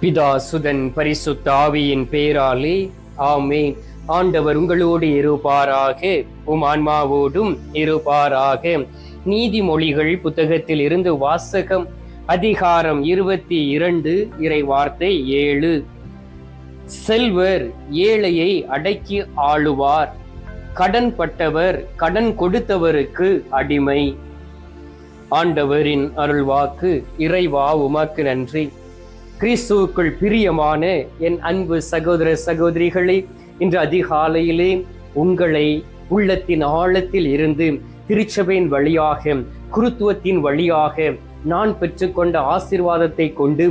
பிதா சுதன் பரிசுத்த ஆவியின் பேராலே ஆமே ஆண்டவர் உங்களோடு இருப்பாராக உம் ஆன்மாவோடும் இருப்பாராக. நீதிமொழிகள் புத்தகத்தில் இருந்து வாசகம் அதிகாரம் இருபத்தி இரண்டு இறை வார்த்தை ஏழு. செல்வர் ஏழையை அடக்கி ஆளுவார் கடன் பட்டவர் கடன் கொடுத்தவருக்கு அடிமை. ஆண்டவரின் அருள்வாக்கு இறைவா உமக்கு நன்றி. கிறிஸ்துவுக்குள் பிரியமான என் அன்பு சகோதர சகோதரிகளே இன்று அதிகாலையிலே உங்களை உள்ளத்தின் ஆழத்தில் இருந்து திருச்சபையின் வழியாக குருத்துவத்தின் வழியாக நான் பெற்றுக்கொண்ட ஆசீர்வாதத்தை கொண்டு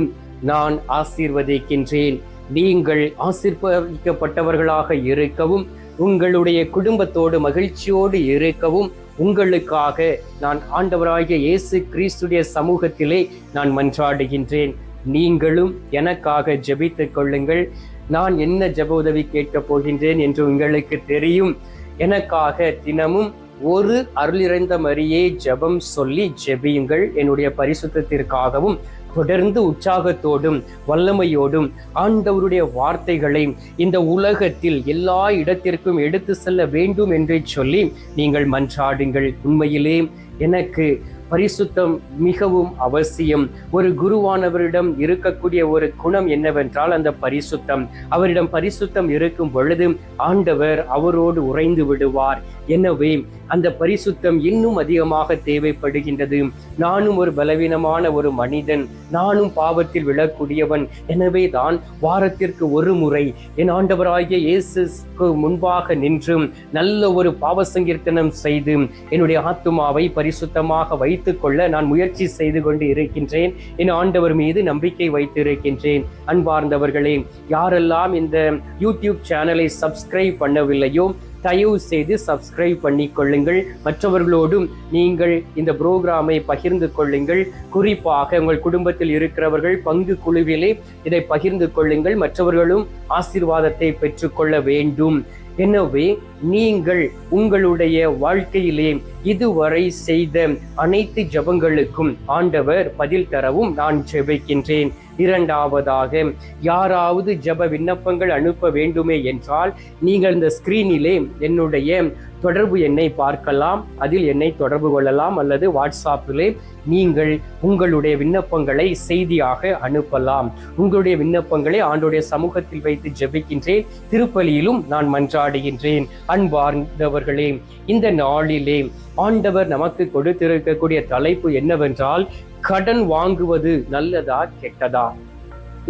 நான் ஆசீர்வதிக்கின்றேன். நீங்கள் ஆசிர்வதிக்கப்பட்டவர்களாக இருக்கவும் உங்களுடைய குடும்பத்தோடு மகிழ்ச்சியோடு இருக்கவும் உங்களுக்காக நான் ஆண்டவராகிய இயேசு கிறிஸ்துடைய சமூகத்திலே நான் மன்றாடுகின்றேன். நீங்களும் எனக்காக ஜெபித்துக் கொள்ளுங்கள். நான் என்ன ஜெப உதவி கேட்கப் போகின்றேன் என்று உங்களுக்கு தெரியும். எனக்காக தினமும் ஒரு அருளிறைந்த மரியே ஜெபம் சொல்லி ஜெபியுங்கள். என்னுடைய பரிசுத்தத்திற்காகவும் தொடர்ந்து உற்சாகத்தோடும் வல்லமையோடும் ஆண்டவருடைய வார்த்தைகளை இந்த உலகத்தில் எல்லா இடத்திற்கும் எடுத்து செல்ல வேண்டும் என்று சொல்லி நீங்கள் மன்றாடுங்கள். உண்மையிலே எனக்கு பரிசுத்தம் மிகவும் அவசியம். ஒரு குருவானவரிடம் இருக்கக்கூடிய ஒரு குணம் என்னவென்றால் அந்த பரிசுத்தம். அவரிடம் பரிசுத்தம் இருக்கும் பொழுது ஆண்டவர் அவரோடு உறைந்து விடுவார். எனவே அந்த பரிசுத்தம் இன்னும் அதிகமாக தேவைப்படுகின்றது. நானும் ஒரு பலவீனமான ஒரு மனிதன். நானும் பாவத்தில் விழக்கூடியவன். எனவே தான் வாரத்திற்கு ஒரு முறை என் ஆண்டவராகிய இயேசுக்கு முன்பாக நின்றும் நல்ல ஒரு பாவசங்கீர்த்தனம் செய்து என்னுடைய ஆத்துமாவை பரிசுத்தமாக வை வைத்துக் கொள்ள நான் முயற்சி செய்து கொண்டு இருக்கின்றேன். என் ஆண்டவர் மீது நம்பிக்கை வைத்திருக்கின்றேன். அன்பார்ந்தவர்களே யாரெல்லாம் இந்த யூடியூப் சேனலை சப்ஸ்கிரைப் பண்ணவில்லையோ தயவு செய்து சப்ஸ்கிரைப் பண்ணி கொள்ளுங்கள் மற்றவர்களோடும் நீங்கள் இந்த புரோகிராமை பகிர்ந்து கொள்ளுங்கள். குறிப்பாக உங்கள் குடும்பத்தில் இருக்கிறவர்கள் பங்கு குழுவிலே இதை பகிர்ந்து கொள்ளுங்கள். மற்றவர்களும் ஆசீர்வாதத்தை பெற்றுக்கொள்ள வேண்டும். எனவே நீங்கள் உங்களுடைய வாழ்க்கையிலே இதுவரை செய்த அனைத்து ஜபங்களுக்கும் ஆண்டவர் பதில் தரவும் நான் ஜெபிக்கின்றேன். இரண்டாவதாக யாராவது ஜப விண்ணப்பங்கள் அனுப்ப வேண்டுமே என்றால் நீங்கள் இந்த ஸ்கிரீனிலே என்னுடைய தொடர்பு எண்ணை பார்க்கலாம் அதில் என்னை தொடர்பு கொள்ளலாம் அல்லது வாட்ஸ்அப்பிலே நீங்கள் உங்களுடைய விண்ணப்பங்களை செய்தியாக அனுப்பலாம். உங்களுடைய விண்ணப்பங்களை ஆண்டுடைய சமூகத்தில் வைத்து ஜெபிக்கின்றேன். திருப்பலியிலும் நான் மன்றாடுகின்றேன். அன்பார்ந்தவர்களே இந்த நாளிலே ஆண்டவர் நமக்கு கொடுத்திருக்கக்கூடிய தலைப்பு என்னவென்றால் கடன் வாங்குவது நல்லதா கெட்டதா?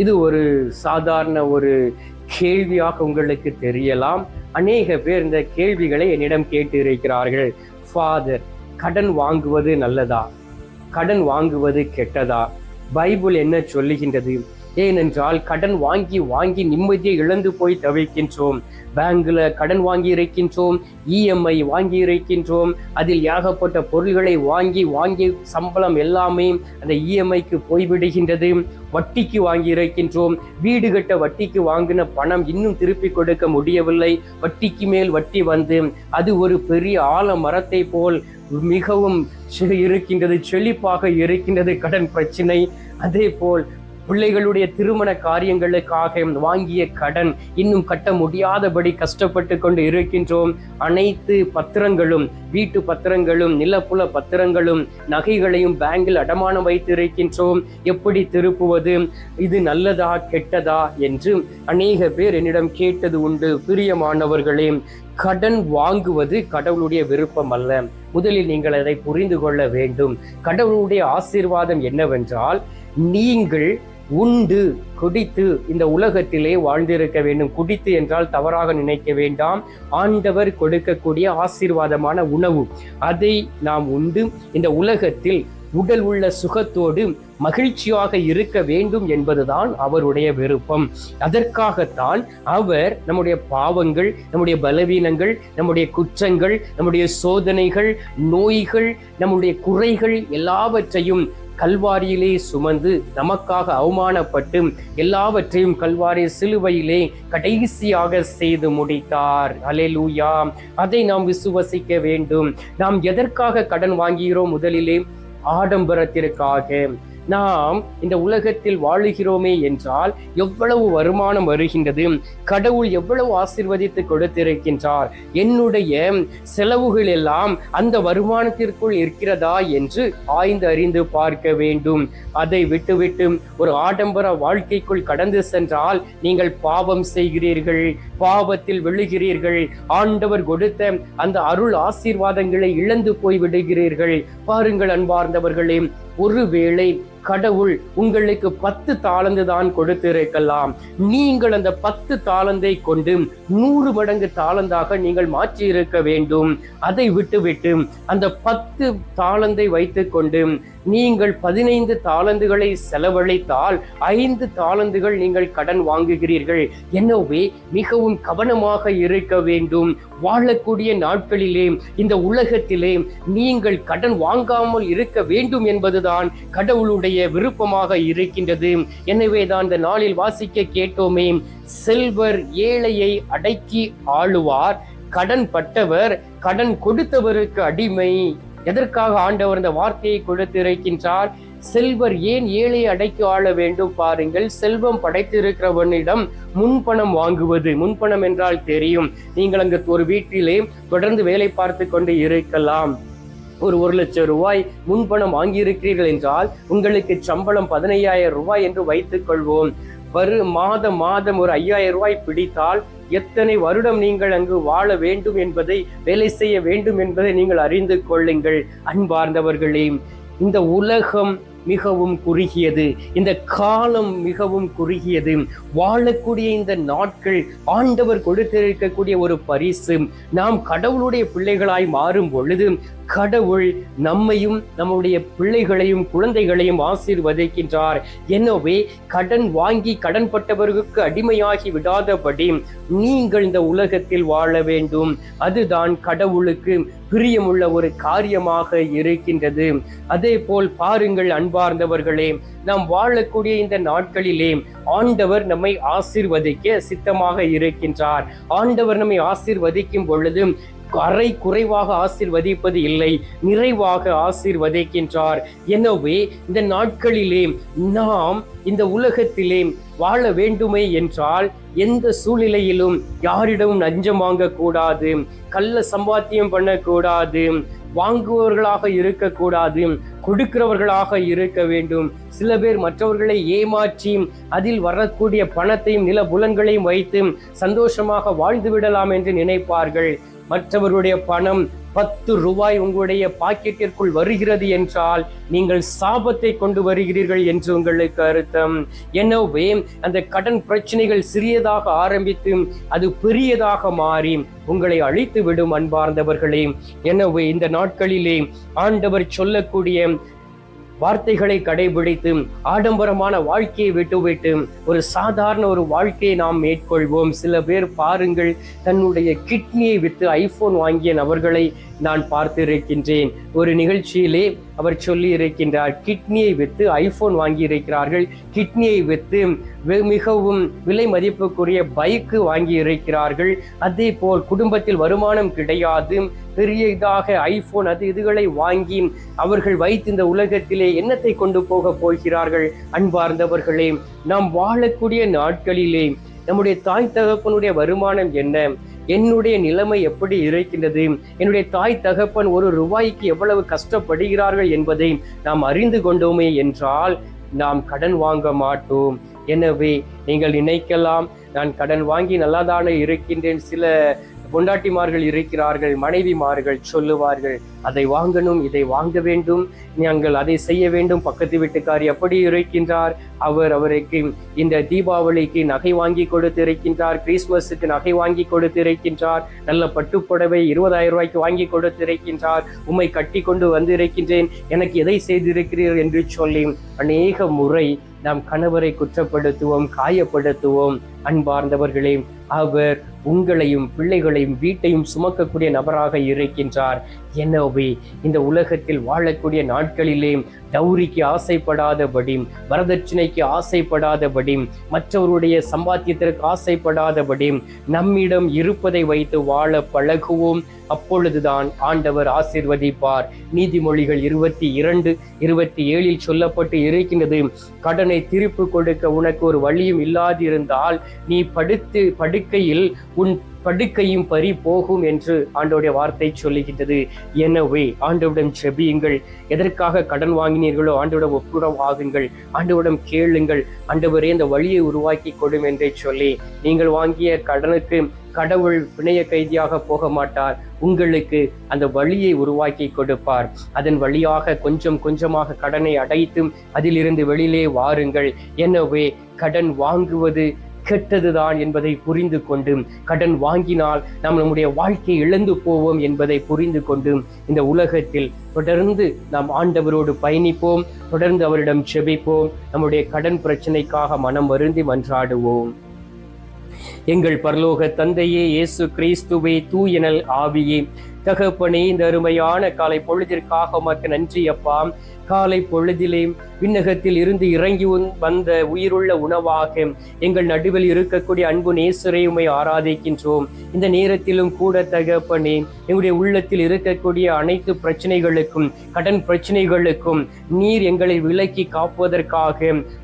இது ஒரு சாதாரண ஒரு கேள்வியாக உங்களுக்கு தெரியலாம். அநேக பேர் இந்த கேள்விகளை என்னிடம் கேட்டு இருக்கிறார்கள் ஃபாதர் கடன் வாங்குவது நல்லதா? கடன் வாங்குவது கெட்டதா? பைபிள் என்ன சொல்லுகின்றது? ஏனென்றால் கடன் வாங்கி வாங்கி நிம்மதியை இழந்து போய் தவிக்கின்றோம். பேங்க்ல கடன் வாங்கி இருக்கின்றோம் இஎம்ஐ வாங்கி இருக்கின்றோம் அதில் ஏகப்பட்ட பொருள்களை வாங்கி வாங்கி சம்பளம் எல்லாமே அந்த இஎம்ஐக்கு போய்விடுகின்றது. வட்டிக்கு வாங்கி இருக்கின்றோம் வீடு கட்ட வட்டிக்கு வாங்கின பணம் இன்னும் திருப்பி கொடுக்க முடியவில்லை. வட்டிக்கு மேல் வட்டி வந்து அது ஒரு பெரிய ஆல மரத்தை போல் மிகவும் செ- இருக்கின்றது செழிப்பாக இருக்கின்றது கடன் பிரச்சனை. அதே போல் பிள்ளைகளுடைய திருமண காரியங்களுக்காக வாங்கிய கடன் இன்னும் கட்ட முடியாதபடி கஷ்டப்பட்டு கொண்டு இருக்கின்றோம். அனைத்து பத்திரங்களும் வீட்டு பத்திரங்களும் நிலப்புல பத்திரங்களும் நகைகளையும் பேங்கில் அடமானம் வைத்து இருக்கின்றோம் எப்படி திருப்புவது? இது நல்லதா கெட்டதா என்று அநேக பேர் என்னிடம் கேட்டது உண்டு. பிரியமானவர்களே கடன் வாங்குவது கடவுளுடைய விருப்பம் அல்ல. முதலில் நீங்கள் அதை புரிந்து கொள்ள வேண்டும். கடவுளுடைய ஆசீர்வாதம் என்னவென்றால் நீங்கள் உண்டு குடித்து இந்த உலகத்திலே வாழ்ந்திருக்க வேண்டும். குடித்து என்றால் தவறாக நினைக்க வேண்டாம். ஆண்டவர் கொடுக்கக்கூடிய ஆசீர்வாதமான உணவு. அதை நாம் உண்டு இந்த உலகத்தில் உடல் உள்ள சுகத்தோடு மகிழ்ச்சியாக இருக்க வேண்டும் என்பதுதான் அவருடைய விருப்பம். அதற்காகத்தான் அவர் நம்முடைய பாவங்கள் நம்முடைய பலவீனங்கள் நம்முடைய குற்றங்கள் நம்முடைய சோதனைகள் நோய்கள் நம்முடைய குறைகள் எல்லாவற்றையும் கல்வாரியிலே சுமந்து நமக்காக அவமானப்பட்டு எல்லாவற்றையும் கல்வாரி சிலுவையிலே கடைசியாக செய்து முடித்தார். அலேலூயா அதை நாம் விசுவசிக்க வேண்டும். நாம் எதற்காக கடன் வாங்குகிறோம் முதலிலே? ஆடம்பரத்திற்காக. நாம் இந்த உலகத்தில் வாழுகிறோமே என்றால் எவ்வளவு வருமானம் வருகின்றது? கடவுள் எவ்வளவு ஆசிர்வதித்து கொடுத்திருக்கின்றார்? என்னுடைய செலவுகள் எல்லாம் அந்த வருமானத்திற்குள் இருக்கிறதா என்று ஆய்ந்து அறிந்து பார்க்க வேண்டும். அதை விட்டுவிட்டு ஒரு ஆடம்பர வாழ்க்கைக்குள் கடந்து சென்றால் நீங்கள் பாவம் செய்கிறீர்கள் பாவத்தில் விழுகிறீர்கள் ஆண்டவர் கொடுத்த அந்த அருள் ஆசீர்வாதங்களை இழந்து போய் விடுகிறீர்கள். பாருங்கள் அன்பார்ந்தவர்களே ஒருவேளை கடவுள் உங்களுக்கு பத்து தாளந்து தான் கொடுத்திருக்கலாம். நீங்கள் அந்த பத்து தாளந்தை கொண்டு நூறு மடங்கு தாளந்தாக நீங்கள் மாற்றி இருக்க வேண்டும். அதை விட்டுவிட்டு அந்த பத்து தாளந்தை வைத்துக்கொண்டு நீங்கள் பதினைந்து தாளந்துகளை செலவழித்தால் ஐந்து தாளந்துகள் நீங்கள் கடன் வாங்குகிறீர்கள். எனவே மிகவும் கவனமாக இருக்க வேண்டும். வாழக்கூடிய நாட்களிலே இந்த உலகத்திலே நீங்கள் கடன் வாங்காமல் இருக்க வேண்டும் என்பதுதான் கடவுளுடைய விருப்பமாக இருக்கின்றது. எனவே தான் இந்த நாளில் வாசிக்க கேட்டோமே செல்வர் ஏழையை அடக்கி ஆளுவார். கடன் பட்டவர் கடன் கொடுத்தவருக்கு அடிமை. எதற்காக ஆண்டவர் இந்த வார்த்தையை கொடுத்திருக்கின்றார்? செல்வர் ஏன் ஏழை அடைக்கு ஆள வேண்டும் பாருங்கள். செல்வம் படைத்திருக்கிறவனிடம் முன்பணம் வாங்குவது முன்பணம் என்றால் தெரியும். நீங்கள் அங்கு ஒரு வீட்டிலே தொடர்ந்து வேலை பார்த்து கொண்டு இருக்கலாம். ஒரு ஒரு லட்சம் ரூபாய் முன்பணம் வாங்கியிருக்கிறீர்கள் என்றால் உங்களுக்கு சம்பளம் பதினையாயிரம் ரூபாய் என்று வைத்துக் கொள்வோம். வரு மாதம் மாதம் ஒரு ஐயாயிரம் ரூபாய் பிடித்தால் எத்தனை வருடம் நீங்கள் அங்கு வாழ வேண்டும் என்பதை வேலை செய்ய வேண்டும் என்பதை நீங்கள் அறிந்து கொள்ளுங்கள் அன்பார்ந்தவர்களே. இந்த உலகம் மிகவும் குறுகியது. இந்த காலம் மிகவும் குறுகியது. வாழக்கூடிய இந்த நாட்கள் ஆண்டவர் கொடுத்திருக்கக்கூடிய ஒரு பரிசு. நாம் கடவுளுடைய பிள்ளைகளாய் மாறும் பொழுது கடவுள் நம்மையும் நம்முடைய பிள்ளைகளையும் குழந்தைகளையும் ஆசீர்வதிக்கின்றார். எனவே கடன் வாங்கி கடன்பட்டவர்களுக்கு அடிமையாகி விடாதபடி நீங்கள் இந்த உலகத்தில் வாழ வேண்டும். அதுதான் கடவுளுக்கு பிரியமுள்ள ஒரு காரியமாக இருக்கின்றது. அதே போல் பாருங்கள் அன்பார்ந்தவர்களே நாம் வாழக்கூடிய இந்த நாட்களிலே ஆண்டவர் நம்மை ஆசீர்வதிக்க சித்தமாக இருக்கின்றார். ஆண்டவர் நம்மை ஆசீர்வதிக்கும் பொழுது அரை குறைவாக ஆசிர்வதிப்பது இல்லை. நிறைவாக ஆசிர்வதிக்கின்றார். எனவே இந்த நாட்களிலே நாம் இந்த உலகத்திலே வாழ வேண்டுமே என்றால் எந்த சூழ்நிலையிலும் யாரிடமும் லஞ்சம் வாங்கக்கூடாது கள்ள சம்பாத்தியம் பண்ணக்கூடாது வாங்குபவர்களாக இருக்கக்கூடாது கொடுக்கிறவர்களாக இருக்க வேண்டும். சில பேர் மற்றவர்களை ஏமாற்றி அதில் வரக்கூடிய பணத்தையும் நில புலன்களையும் வைத்து சந்தோஷமாக வாழ்ந்து விடலாம் என்று நினைப்பார்கள். மற்றவருடைய பணம் பத்து ரூபாய் உங்களுடைய பாக்கெட்டிற்குள் வருகிறது என்றால் நீங்கள் சாபத்தை கொண்டு வருகிறீர்கள் என்று உங்களுக்கு அர்த்தம். எனவே அந்த கடன் பிரச்சனைகள் சிறியதாக ஆரம்பித்து அது பெரியதாக மாறி உங்களை அழித்து விடும் அன்பார்ந்தவர்களே. எனவே இந்த நாட்களிலே ஆண்டவர் சொல்லக்கூடிய வார்த்தைகளை கடைபிடித்து ஆடம்பரமான வாழ்க்கையை விட்டுவிட்டு ஒரு சாதாரண ஒரு வாழ்க்கையை நாம் மேற்கொள்வோம். சில பேர் பாருங்கள் தன்னுடைய கிட்னியை விற்று ஐபோன் வாங்கிய நபர்களை நான் பார்த்திருக்கின்றேன். ஒரு நிகழ்ச்சியிலே அவர் சொல்லி இருக்கின்றார் கிட்னியை விற்று ஐபோன் வாங்கி இருக்கிறார்கள் கிட்னியை விற்று மிகவும் விலை மதிப்புக்குரிய பைக்கு வாங்கி இருக்கிறார்கள் அதே போல் குடும்பத்தில் வருமானம் கிடையாது. பெரியதாக ஐபோன் அது இதுகளை வாங்கி அவர்கள் வைத்து இந்த உலகத்திலே என்னத்தை கொண்டு போக போகிறார்கள்? அன்பார்ந்தவர்களே நாம் வாழக்கூடிய நாட்களிலே நம்முடைய தாய் தகப்பனுடைய வருமானம் என்ன? என்னுடைய நிலைமை எப்படி இருக்கின்றது? என்னுடைய தாய் தகப்பன் ஒரு ரூபாய்க்கு எவ்வளவு கஷ்டப்படுகிறார்கள் என்பதை நாம் அறிந்து கொண்டோமே என்றால் நாம் கடன் வாங்க மாட்டோம். எனவே நீங்கள் நினைக்கலாம் நான் கடன் வாங்கி நல்லாதானே இருக்கின்றேன் சில பொண்டாட்டிமார்கள் இருக்கிறார்கள் மனைவிமார்கள் சொல்லுவார்கள் அதை வாங்கணும் இதை வாங்க வேண்டும் நாங்கள் அதை செய்ய வேண்டும் பக்கத்து வீட்டுக்கார் எப்படி இருக்கின்றார் அவர் அவருக்கு இந்த தீபாவளிக்கு நகை வாங்கி கொடுத்திருக்கின்றார் கிறிஸ்மஸுக்கு நகை வாங்கி கொடுத்து இருக்கின்றார் நல்ல பட்டுப்புடவை இருபதாயிரம் ரூபாய்க்கு வாங்கி கொடுத்திருக்கின்றார் உம்மை கட்டி கொண்டு வந்திருக்கின்றேன் எனக்கு எதை செய்திருக்கிறீர்கள்? என்று சொல்லி அநேக முறை நாம் கணவரை குற்றப்படுத்துவோம் காயப்படுத்துவோம். அன்பார்ந்தவர்களே அவர் உங்களையும் பிள்ளைகளையும் வீட்டையும் சுமக்கக்கூடிய நபராக இருக்கின்றார். எனவே இந்த உலகத்தில் வாழக்கூடிய நாட்களிலே டௌரிக்கு ஆசைப்படாதபடி வரதட்சணைக்கு ஆசைப்படாதபடி மற்றவருடைய சம்பாத்தியத்திற்கு ஆசைப்படாதபடி நம்மிடம் இருப்பதை வைத்து வாழ பழகுவோம். அப்பொழுதுதான் ஆண்டவர் ஆசிர்வதிப்பார். நீதிமொழிகள் இருபத்தி இரண்டு இருபத்தி ஏழில் சொல்லப்பட்டு இருக்கின்றது கடனை திருப்பு கொடுக்க உனக்கு ஒரு வழியும் இல்லாதிருந்தால் நீ படுத்து படுக்கையில் உன் படுக்கையும் பறி போகும் என்று ஆண்டோடைய வார்த்தை சொல்லுகின்றது. எனவே ஆண்டவிடம் செபியுங்கள் எதற்காக கடன் வாங்கினீர்களோ ஆண்டவிடம் ஒப்புடம் ஆகுங்கள். ஆண்டவிடம் கேளுங்கள். ஆண்டவரே இந்த வழியை உருவாக்கி கொடும் என்றே சொல்லி நீங்கள் வாங்கிய கடனுக்கு கடவுள் பிணைய கைதியாக போக மாட்டார். உங்களுக்கு அந்த வழியை உருவாக்கி கொடுப்பார். அதன் வழியாக கொஞ்சம் கொஞ்சமாக கடனை அடைத்தும் அதிலிருந்து வெளியிலே வாருங்கள். எனவே கடன் வாங்குவது கெட்டதுதான் என்பதை புரிந்து கொண்டு கடன் வாங்கினால் நாம் நம்முடைய வாழ்க்கையை இழந்து போவோம் என்பதை புரிந்து கொண்டு இந்த உலகத்தில் தொடர்ந்து நாம் ஆண்டவரோடு பயணிப்போம் தொடர்ந்து அவரிடம் செபிப்போம் நம்முடைய கடன் பிரச்சனைக்காக மனம் வருந்தி மன்றாடுவோம். எங்கள் பரலோக தந்தையே இயேசு கிறிஸ்துவே தூயனல் ஆவியே. தகப்பனே இந்த அருமையான காலை பொழுதிற்காக உமக்கு நன்றி அப்பா. காலை பொழுதிலே விண்ணகத்தில் இருந்து இறங்கி வந்த உயிருள்ள உணவாக எங்கள் நடுவில் இருக்கக்கூடிய அன்பு நேசரை உமை ஆராதிக்கின்றோம். இந்த நேரத்திலும் கூட தகப்பனே எங்களுடைய உள்ளத்தில் இருக்கக்கூடிய அனைத்து பிரச்சனைகளுக்கும் கடன் பிரச்சனைகளுக்கும் நீர் எங்களை விலக்கி காப்பதற்காக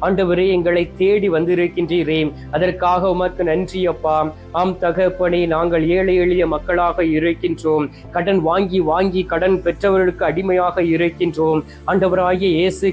ஆண்டவரே எங்களை தேடி வந்திருக்கின்றீரே. அதற்காக உமக்கு நன்றி அப்பா. ஆம் தகப்பனே நாங்கள் ஏழை எளிய மக்களாக இருக்கின்றோம். கடன் வாங்கி வாங்கி கடன் பெற்றவர்களுக்கு அடிமையாக இருக்கின்றோம். ஆண்டவராகிய இயேசு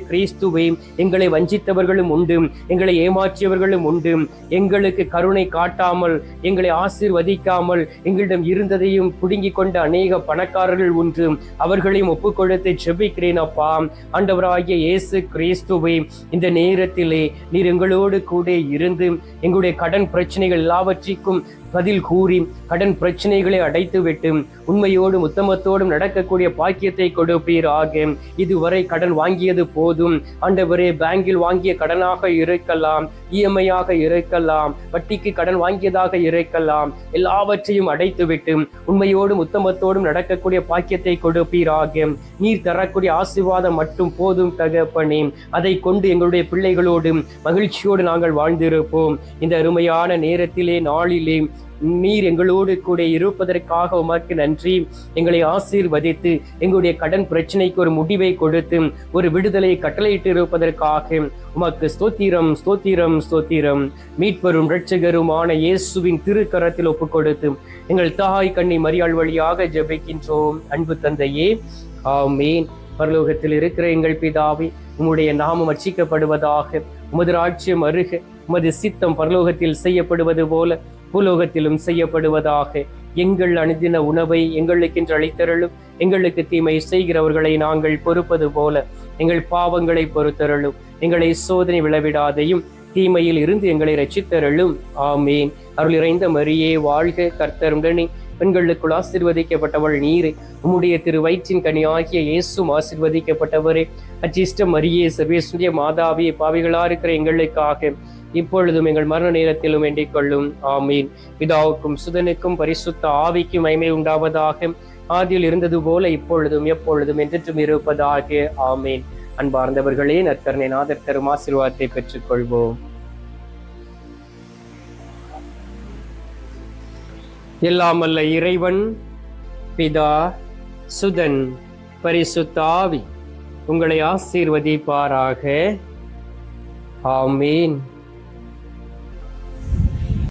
இயேசுவே எங்களை வஞ்சித்தவர்களும் உண்டு. எங்களை ஏமாற்றியவர்களும் உண்டு. எங்களுக்கு கருணை காட்டாமல் எங்களை ஆசீர்வதிக்காமல் எங்களிடம் இருந்ததையும் புடுங்கிக் கொண்ட அநேக பணக்காரர்கள் உண்டு. அவர்களையும் ஒப்புக்கொடுத்து செபிக்கிறேன் அப்பா. ஆண்டவராகிய இயேசு கிறிஸ்துவை இந்த நேரத்திலே நீர் எங்களோடு கூட இருந்து எங்களுடைய கடன் பிரச்சனைகள் எல்லாவற்றிற்கும் பதில் கூறி கடன் பிரச்சனைகளை அடைத்துவிட்டு உண்மையோடும் உத்தமத்தோடும் நடக்கக்கூடிய பாக்கியத்தை கொடுப்பீராக. இதுவரை கடன் வாங்கியது போதும். ஆண்டவரே பேங்கில் வாங்கிய கடனாக இருக்கலாம் இஎம்ஐயாக இருக்கலாம் வட்டிக்கு கடன் வாங்கியதாக இருக்கலாம். எல்லாவற்றையும் அடைத்துவிட்டு உண்மையோடும் உத்தமத்தோடும் நடக்கக்கூடிய பாக்கியத்தை கொடுப்பீராக. நீர் தரக்கூடிய ஆசீர்வாதம் மட்டும் போதும் தகப்பனே. அதை கொண்டு எங்களுடைய பிள்ளைகளோடு மகிழ்ச்சியோடு நாங்கள் வாழ்ந்திருப்போம். இந்த அருமையான நேரத்திலே நாளிலே நீர் எங்களோடு கூட இருப்பதற்காக உமக்கு நன்றி. எங்களை ஆசீர்வதித்து எங்களுடைய கடன் பிரச்சனைக்கு ஒரு முடிவை கொடுத்து ஒரு விடுதலை கட்டளையிட்டு இருப்பதற்காக உமக்கு ஸ்தோத்திரம் ஸ்தோத்திரம் ஸ்தோத்திரம். மீட்பெரும் இரட்சகருமான இயேசுவின் திருக்கரத்தில் ஒப்பு கொடுத்து எங்கள் தாய் கண்ணி மரியாள் வழியாக ஜெபிக்கின்றோம். அன்பு தந்தையே ஆமேன். பரலோகத்தில் இருக்கிற எங்கள் பிதாவை உம்முடைய நாமம் அர்ச்சிக்கப்படுவதாக உமது ராட்சியம் அருக உமது சித்தம் பரலோகத்தில் செய்யப்படுவது போல பூலோகத்திலும் செய்யப்படுவதாக. எங்கள் அணுதின உணவை எங்களுக்கென்று அளித்தருளும். எங்களுக்கு தீமை செய்கிறவர்களை நாங்கள் பொறுப்பது போல. எங்கள் பாவங்களை பொறுத்தருளும். எங்களை சோதனை விளவிடாதையும் தீமையில் இருந்து எங்களை ரச்சித்தருளும் ஆமேன். அருள் இறைந்த மரியே வாழ்க கர்த்தருடனே பெண்களுக்குள் ஆசிர்வதிக்கப்பட்டவள் நீரே. உம்முடைய திரு வயிற்றின் கனி ஆகிய இயேசும் ஆசிர்வதிக்கப்பட்டவரே. அச்சிஷ்ட மரியே சர்வேஸ்வரிய மாதாவே பாவிகளா இருக்கிற எங்களுக்காக. இப்பொழுதும் எங்கள் மரண நேரத்திலும் வேண்டிக் கொள்ளும். ஆமீன். பிதாவுக்கும் சுதனுக்கும் பரிசுத்த ஆவிக்கும் மைமை உண்டாவதாக ஆதியில் இருந்தது போல இப்பொழுதும் எப்பொழுதும் என்றும் இருப்பதாக. ஆமீன். அன்பார்ந்தவர்களே நற்கரணை நாதர் தரும் ஆசீர்வாதத்தை பெற்றுக் கொள்வோம் எல்லாம் இறைவன் பிதா சுதன் பரிசுத்தாவி உங்களை ஆசீர்வதிப்பாராக. ஆமீன்.